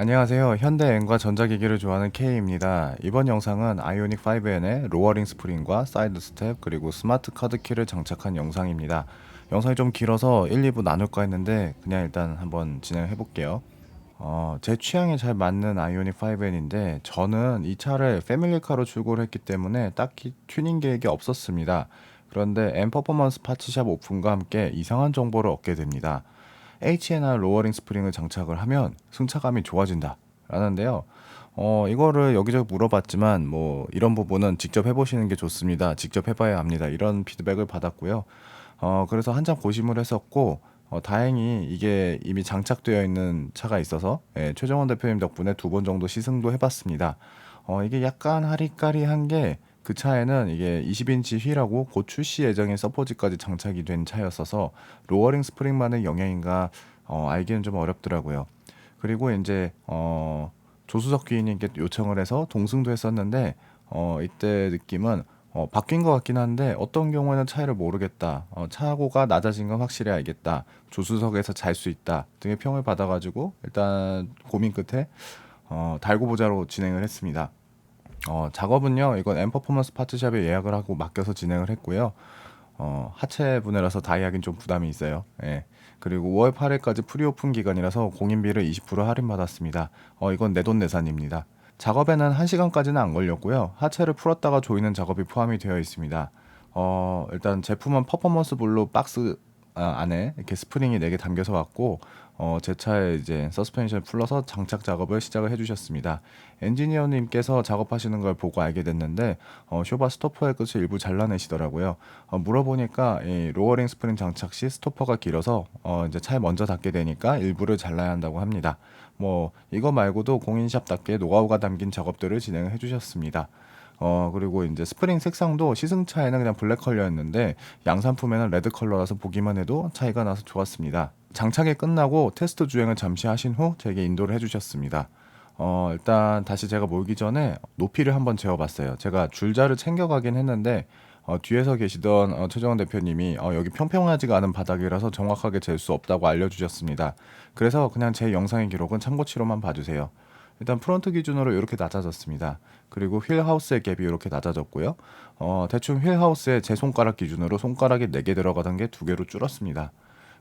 안녕하세요. 현대엔과 전자기기를 좋아하는 K입니다. 이번 영상은 아이오닉 5N의 로어링 스프링과 사이드 스텝 그리고 스마트 카드 키를 장착한 영상입니다. 영상이 좀 길어서 1, 2부 나눌까 했는데 그냥 일단 한번 진행해 볼게요. 어, 제 취향에 잘 맞는 아이오닉 5N인데 저는 이 차를 패밀리카로 출고를 했기 때문에 딱히 튜닝 계획이 없었습니다. 그런데 M 퍼포먼스 파츠샵 오픈과 함께 이상한 정보를 얻게 됩니다. HNR 로어링 스프링을 장착을 하면 승차감이 좋아진다 라는데요. 어, 이거를 여기저기 물어봤지만 뭐 이런 부분은 직접 해보시는 게 좋습니다. 직접 해봐야 합니다. 이런 피드백을 받았고요. 어, 그래서 한참 고심을 했었고 어, 다행히 이게 이미 장착되어 있는 차가 있어서 예, 최정원 대표님 덕분에 두 번 정도 시승도 해봤습니다. 어, 이게 약간 하리까리한 게 그 차에는 이게 20인치 휠하고 곧 출시 예정인 서포지까지 장착이 된 차였어서 로어링 스프링만의 영향인가 어, 알기는 좀 어렵더라고요. 그리고 이제 어, 조수석 귀인님께 요청을 해서 동승도 했었는데 어, 이때 느낌은 어, 바뀐 것 같긴 한데 어떤 경우에는 차이를 모르겠다. 어, 차고가 낮아진 건 확실히 알겠다. 조수석에서 잘 수 있다 등의 평을 받아가지고 일단 고민 끝에 어, 달고 보자로 진행을 했습니다. 어, 작업은요, 이건 M 퍼포먼스 파트샵에 예약을 하고 맡겨서 진행을 했고요. 어, 하체 분해라서 다이하긴 좀 부담이 있어요. 예. 그리고 5월 8일까지 프리오픈 기간이라서 공인비를 20% 할인받았습니다. 어, 이건 내돈내산입니다. 작업에는 1시간까지는 안 걸렸고요. 하체를 풀었다가 조이는 작업이 포함이 되어 있습니다. 어, 일단 제품은 퍼포먼스 블루 박스 아, 안에 이렇게 스프링이 4개 담겨서 왔고 어, 제 차에 이제 서스펜션을 풀러서 장착 작업을 시작을 해주셨습니다. 엔지니어님께서 작업하시는 걸 보고 알게 됐는데 어, 쇼바 스토퍼의 끝을 일부 잘라내시더라고요. 어, 물어보니까 이 로어링 스프링 장착 시 스토퍼가 길어서 어, 이제 차에 먼저 닿게 되니까 일부를 잘라야 한다고 합니다. 뭐 이거 말고도 공인샵답게 노하우가 담긴 작업들을 진행을 해주셨습니다. 어 그리고 이제 스프링 색상도 시승차에는 그냥 블랙 컬러였는데 양산품에는 레드 컬러라서 보기만 해도 차이가 나서 좋았습니다. 장착이 끝나고 테스트 주행을 잠시 하신 후 제게 인도를 해주셨습니다. 어 일단 다시 제가 몰기 전에 높이를 한번 재어봤어요. 제가 줄자를 챙겨가긴 했는데 어, 뒤에서 계시던 어, 최정원 대표님이 어, 여기 평평하지가 않은 바닥이라서 정확하게 잴 수 없다고 알려주셨습니다. 그래서 그냥 제 영상의 기록은 참고치로만 봐주세요. 일단 프론트 기준으로 이렇게 낮아졌습니다. 그리고 휠 하우스의 갭이 이렇게 낮아졌고요. 어, 대충 휠 하우스에 제 손가락 기준으로 손가락이 4개 들어가던 게 2개로 줄었습니다.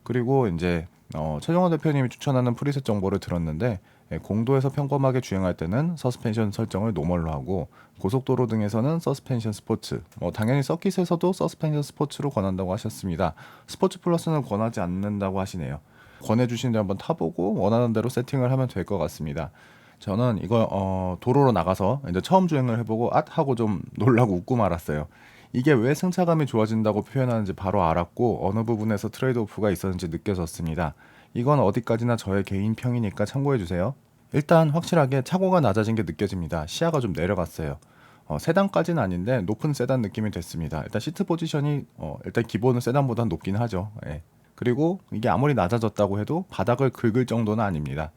그리고 이제 어, 최정원 대표님이 추천하는 프리셋 정보를 들었는데 예, 공도에서 평범하게 주행할 때는 서스펜션 설정을 노멀로 하고 고속도로 등에서는 서스펜션 스포츠 뭐 당연히 서킷에서도 서스펜션 스포츠로 권한다고 하셨습니다. 스포츠 플러스는 권하지 않는다고 하시네요. 권해주시는데 한번 타보고 원하는 대로 세팅을 하면 될 것 같습니다. 저는 이거 어, 도로로 나가서 이제 처음 주행을 해보고 앗 하고 좀 놀라고 웃고 말았어요. 이게 왜 승차감이 좋아진다고 표현하는지 바로 알았고 어느 부분에서 트레이드 오프가 있었는지 느껴졌습니다. 이건 어디까지나 저의 개인 평이니까 참고해 주세요. 일단 확실하게 차고가 낮아진 게 느껴집니다. 시야가 좀 내려갔어요. 어, 세단까지는 아닌데 높은 세단 느낌이 됐습니다. 일단 시트 포지션이 어, 일단 기본은 세단보다 높긴 하죠. 예. 그리고 이게 아무리 낮아졌다고 해도 바닥을 긁을 정도는 아닙니다.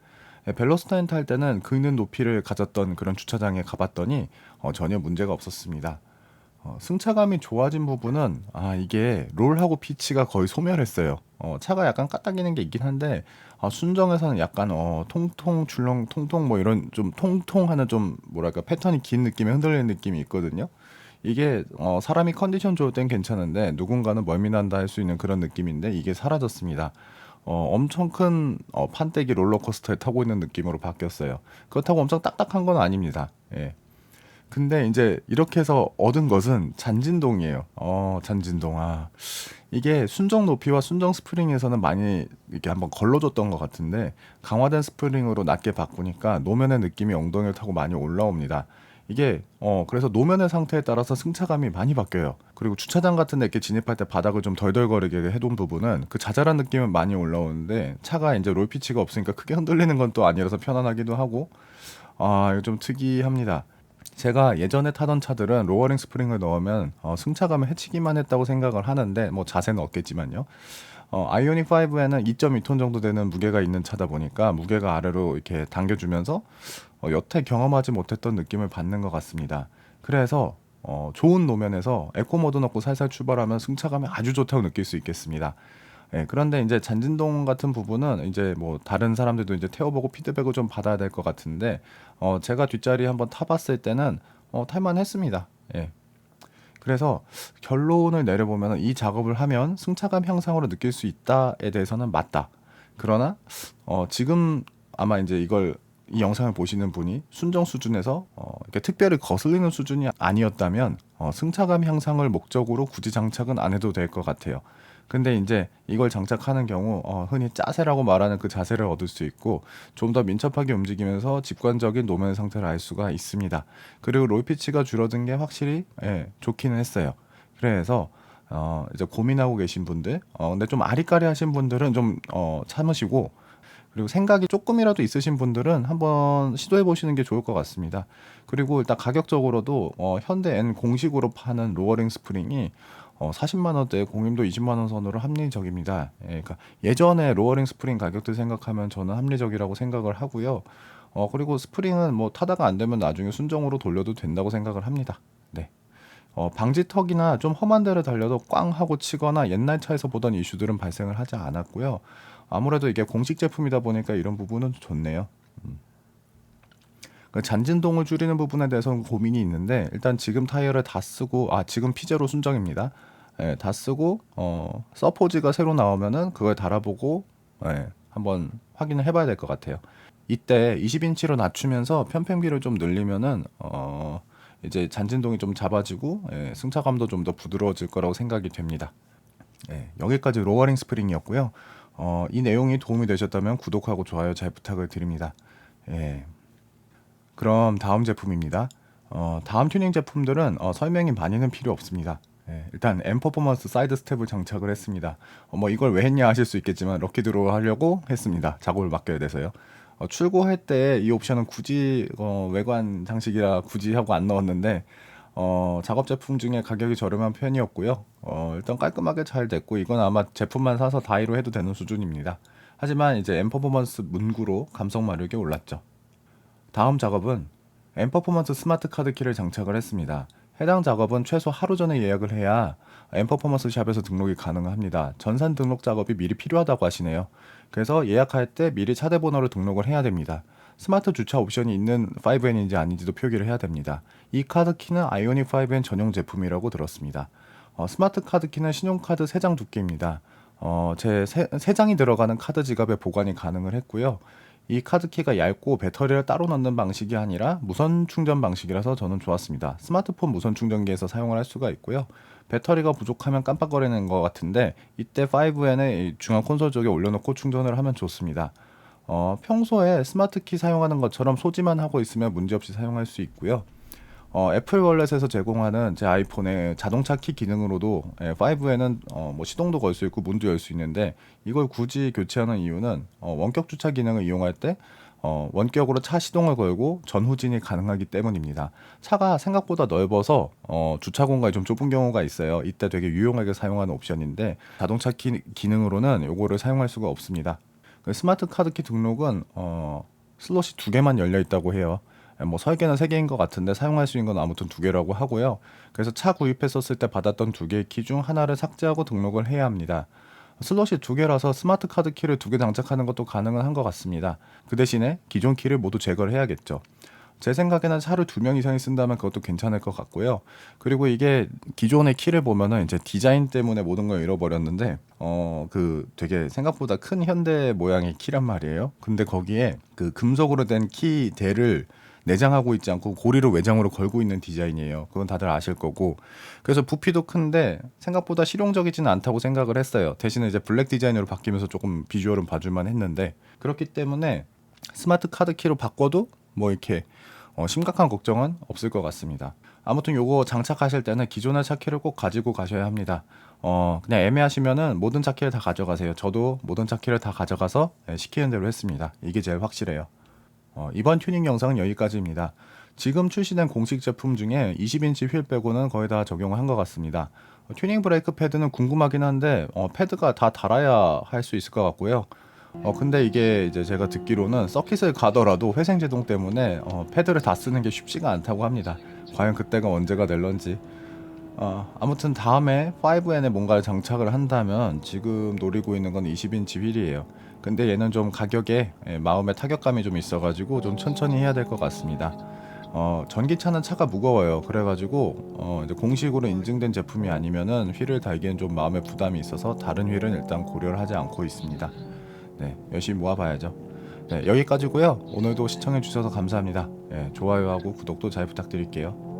예, 벨로스타인 탈 때는 긁는 높이를 가졌던 그런 주차장에 가봤더니 어, 전혀 문제가 없었습니다. 어, 승차감이 좋아진 부분은 아 이게 롤하고 피치가 거의 소멸했어요. 어, 차가 약간 까딱이는 게 있긴 한데 아, 순정에서는 약간 어, 통통 출렁 통통 뭐 이런 좀 통통하는 좀 뭐랄까 패턴이 긴 느낌의 흔들리는 느낌이 있거든요. 이게 어, 사람이 컨디션 좋을 땐 괜찮은데 누군가는 멀미난다 할 수 있는 그런 느낌인데 이게 사라졌습니다. 어, 엄청 큰 어, 판때기 롤러코스터에 타고 있는 느낌으로 바뀌었어요. 그렇다고 엄청 딱딱한 건 아닙니다. 예. 근데 이제 이렇게 해서 얻은 것은 잔진동이에요. 어, 잔진동. 아. 이게 순정 높이와 순정 스프링에서는 많이 이렇게 한번 걸러줬던 것 같은데 강화된 스프링으로 낮게 바꾸니까 노면의 느낌이 엉덩이를 타고 많이 올라옵니다. 이게 어 그래서 노면의 상태에 따라서 승차감이 많이 바뀌어요. 그리고 주차장 같은 데 이렇게 진입할 때 바닥을 좀 덜덜거리게 해둔 부분은 그 자잘한 느낌은 많이 올라오는데 차가 이제 롤피치가 없으니까 크게 흔들리는 건 또 아니라서 편안하기도 하고 아 이거 좀 특이합니다. 제가 예전에 타던 차들은 로어링 스프링을 넣으면 어, 승차감을 해치기만 했다고 생각을 하는데 뭐 자세는 없겠지만요. 어, 아이오닉 5에는 2.2톤 정도 되는 무게가 있는 차다 보니까 무게가 아래로 이렇게 당겨주면서 어, 여태 경험하지 못했던 느낌을 받는 것 같습니다. 그래서 어, 좋은 노면에서 에코 모드 넣고 살살 출발하면 승차감이 아주 좋다고 느낄 수 있겠습니다. 예, 그런데 이제 잔진동 같은 부분은 이제 뭐 다른 사람들도 이제 태워보고 피드백을 좀 받아야 될 것 같은데 어, 제가 뒷자리 한번 타봤을 때는 어, 탈만했습니다. 예. 그래서 결론을 내려보면 이 작업을 하면 승차감 향상으로 느낄 수 있다에 대해서는 맞다. 그러나 어, 지금 아마 이제 이걸 이 영상을 보시는 분이 순정 수준에서 어, 이렇게 특별히 거슬리는 수준이 아니었다면 어, 승차감 향상을 목적으로 굳이 장착은 안 해도 될 것 같아요. 근데 이제 이걸 장착하는 경우 어, 흔히 짜세라고 말하는 그 자세를 얻을 수 있고 좀 더 민첩하게 움직이면서 직관적인 노면 상태를 알 수가 있습니다. 그리고 롤피치가 줄어든 게 확실히 예, 좋기는 했어요. 그래서 어, 이제 고민하고 계신 분들, 어, 근데 좀 아리까리 하신 분들은 좀 어, 참으시고 그리고 생각이 조금이라도 있으신 분들은 한번 시도해 보시는 게 좋을 것 같습니다. 그리고 일단 가격적으로도 어, 현대 N 공식으로 파는 로어링 스프링이 어, 40만 원대 공임도 20만 원 선으로 합리적입니다. 예, 그러니까 예전에 로어링 스프링 가격들 생각하면 저는 합리적이라고 생각을 하고요. 어, 그리고 스프링은 뭐 타다가 안 되면 나중에 순정으로 돌려도 된다고 생각을 합니다. 네. 어, 방지턱이나 좀 험한 데를 달려도 꽝 하고 치거나 옛날 차에서 보던 이슈들은 발생을 하지 않았고요. 아무래도 이게 공식 제품이다 보니까 이런 부분은 좋네요. 음. 그 잔진동을 줄이는 부분에 대해서는 고민이 있는데 일단 지금 타이어를 다 쓰고 아 지금 피제로 순정입니다. 예, 다 쓰고 어, 서포지가 새로 나오면은 그걸 달아보고 예, 한번 확인을 해봐야 될 것 같아요. 이때 20인치로 낮추면서 편평비를 좀 늘리면은 어, 이제 잔진동이 좀 잡아지고 예, 승차감도 좀 더 부드러워질 거라고 생각이 됩니다. 예, 여기까지 로어링 스프링이었고요. 어, 이 내용이 도움이 되셨다면 구독하고 좋아요 잘 부탁을 드립니다. 예. 그럼 다음 제품입니다. 어, 다음 튜닝 제품들은 어, 설명이 많이는 필요 없습니다. 예, 일단 M 퍼포먼스 사이드 스텝을 장착을 했습니다. 어, 뭐 이걸 왜 했냐 하실 수 있겠지만 럭키 드로우 하려고 했습니다. 작업을 맡겨야 돼서요. 어, 출고할 때 이 옵션은 굳이 어, 외관 장식이라 굳이 하고 안 넣었는데 어, 작업 제품 중에 가격이 저렴한 편이었고요. 어, 일단 깔끔하게 잘 됐고 이건 아마 제품만 사서 다이로 해도 되는 수준입니다. 하지만 이제 M 퍼포먼스 문구로 감성 마력이 올랐죠. 다음 작업은 M 퍼포먼스 스마트 카드 키를 장착을 했습니다. 해당 작업은 최소 하루 전에 예약을 해야 M 퍼포먼스 샵에서 등록이 가능합니다. 전산 등록 작업이 미리 필요하다고 하시네요. 그래서 예약할 때 미리 차대 번호를 등록을 해야 됩니다. 스마트 주차 옵션이 있는 5N인지 아닌지도 표기를 해야 됩니다. 이 카드 키는 아이오닉 5N 전용 제품이라고 들었습니다. 어, 스마트 카드 키는 신용카드 3장 두께입니다. 어, 제 3장이 들어가는 카드 지갑에 보관이 가능을 했고요. 이 카드키가 얇고 배터리를 따로 넣는 방식이 아니라 무선 충전 방식이라서 저는 좋았습니다. 스마트폰 무선 충전기에서 사용을 할 수가 있고요. 배터리가 부족하면 깜빡거리는 것 같은데 이때 5N의 중앙 콘솔 쪽에 올려놓고 충전을 하면 좋습니다. 어, 평소에 스마트키 사용하는 것처럼 소지만 하고 있으면 문제없이 사용할 수 있고요. 어, 애플 월렛에서 제공하는 제 아이폰의 자동차 키 기능으로도 예, 5에는 어, 뭐 시동도 걸 수 있고 문도 열 수 있는데 이걸 굳이 교체하는 이유는 어, 원격 주차 기능을 이용할 때 어, 원격으로 차 시동을 걸고 전후진이 가능하기 때문입니다. 차가 생각보다 넓어서 어, 주차 공간이 좀 좁은 경우가 있어요. 이때 되게 유용하게 사용하는 옵션인데 자동차 키, 기능으로는 요거를 사용할 수가 없습니다. 그 스마트 카드키 등록은 어, 슬롯이 두 개만 열려 있다고 해요. 뭐 설계는 세 개인 것 같은데 사용할 수 있는 건 아무튼 두 개라고 하고요. 그래서 차 구입했었을 때 받았던 두 개의 키 중 하나를 삭제하고 등록을 해야 합니다. 슬롯이 두 개라서 스마트 카드 키를 두 개 장착하는 것도 가능은 한 것 같습니다. 그 대신에 기존 키를 모두 제거를 해야겠죠. 제 생각에는 차를 두 명 이상이 쓴다면 그것도 괜찮을 것 같고요. 그리고 이게 기존의 키를 보면은 이제 디자인 때문에 모든 걸 잃어버렸는데, 어, 그 되게 생각보다 큰 현대 모양의 키란 말이에요. 근데 거기에 그 금속으로 된 키 대를 내장하고 있지 않고 고리를 외장으로 걸고 있는 디자인이에요. 그건 다들 아실 거고. 그래서 부피도 큰데 생각보다 실용적이지는 않다고 생각을 했어요. 대신에 이제 블랙 디자인으로 바뀌면서 조금 비주얼은 봐줄만 했는데 그렇기 때문에 스마트 카드 키로 바꿔도 뭐 이렇게 어, 심각한 걱정은 없을 것 같습니다. 아무튼 요거 장착하실 때는 기존의 차키를 꼭 가지고 가셔야 합니다. 어, 그냥 애매하시면은 모든 차키를 다 가져가세요. 저도 모든 차키를 다 가져가서 예, 시키는 대로 했습니다. 이게 제일 확실해요. 어, 이번 튜닝 영상은 여기까지입니다. 지금 출시된 공식 제품 중에 20인치 휠 빼고는 거의 다 적용을 한 것 같습니다. 어, 튜닝 브레이크 패드는 궁금하긴 한데 어, 패드가 다 달아야 할 수 있을 것 같고요. 어 근데 이게 이제 제가 듣기로는 서킷을 가더라도 회생 제동 때문에 어, 패드를 다 쓰는 게 쉽지가 않다고 합니다. 과연 그때가 언제가 될런지 어, 아무튼 다음에 5N에 뭔가를 장착을 한다면 지금 노리고 있는 건 20인치 휠이에요. 근데 얘는 좀 가격에 예, 마음의 타격감이 좀 있어가지고 좀 천천히 해야 될 것 같습니다. 어, 전기차는 차가 무거워요. 그래가지고 어, 이제 공식으로 인증된 제품이 아니면은 휠을 달기엔 좀 마음의 부담이 있어서 다른 휠은 일단 고려를 하지 않고 있습니다. 네, 열심히 모아봐야죠. 네, 여기까지고요. 오늘도 시청해주셔서 감사합니다. 예, 좋아요하고 구독도 잘 부탁드릴게요.